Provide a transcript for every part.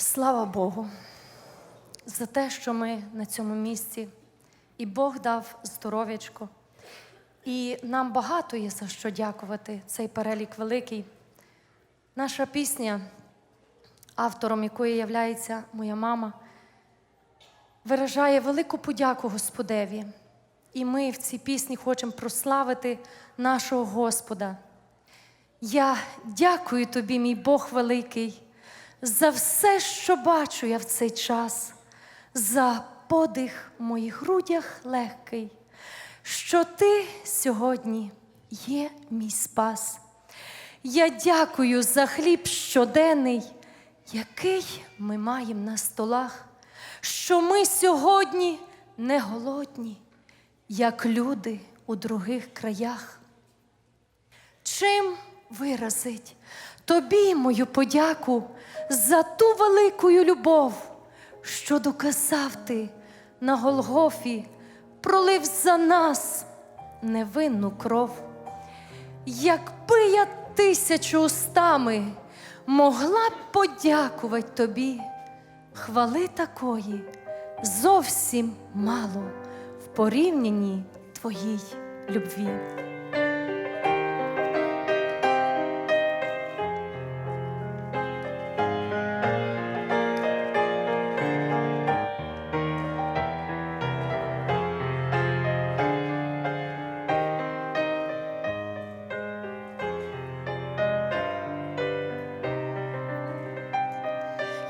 Слава Богу за те, що ми на цьому місці, і Бог дав здоров'ячко. І нам багато є за що дякувати. Цей перелік великий. Наша пісня, автором якої є моя мама, виражає велику подяку Господеві. І ми в цій пісні хочемо прославити нашого Господа. Я дякую тобі, мій Бог великий, за все, що бачу я в цей час, за подих в моїх грудях легкий, що ти сьогодні є мій спас. Я дякую за хліб щоденний, який ми маємо на столах, що ми сьогодні не голодні, як люди у других краях. Чим виразить тобі мою подяку за ту великою любов, що доказав ти на Голгофі, пролив за нас невинну кров. Якби я тисячу устами могла б подякувати тобі, хвали такої зовсім мало в порівнянні твоїй любві.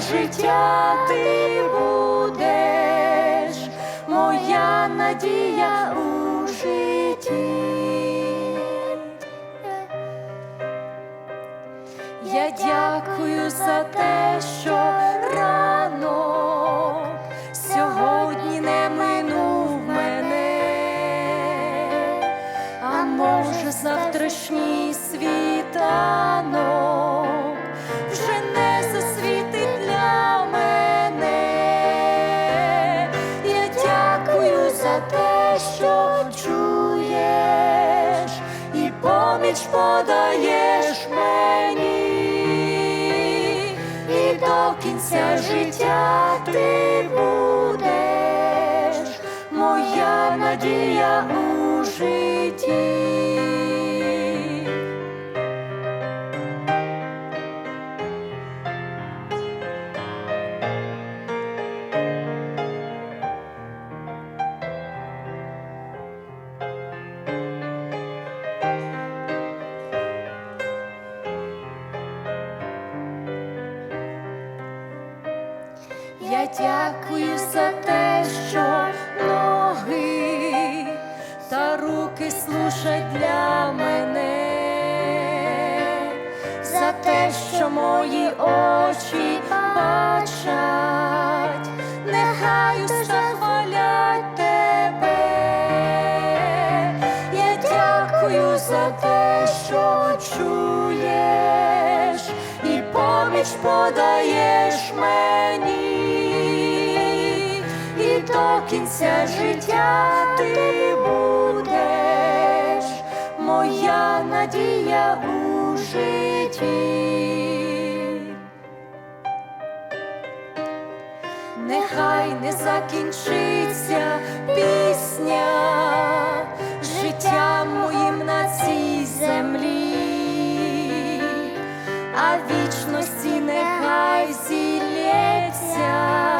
життя ти поміч подаєш мені, і до кінця життя ти будеш, моя надія у житті. Дякую за те, що ноги та руки слушать для мене, за те, що мої очі бачать, нехай уста хвалять тебе. Я дякую за те, що чуєш і поміч подаєш мені, кінця життя ти будеш, моя надія у житті. Нехай не закінчиться пісня життям моїм на цій землі, а вічності нехай зілється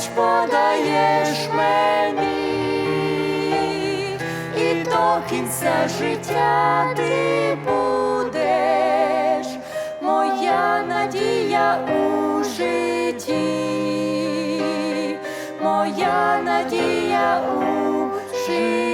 поміч подаєш мені, і до кінця життя ти будеш, моя надія у житті, моя надія у житті.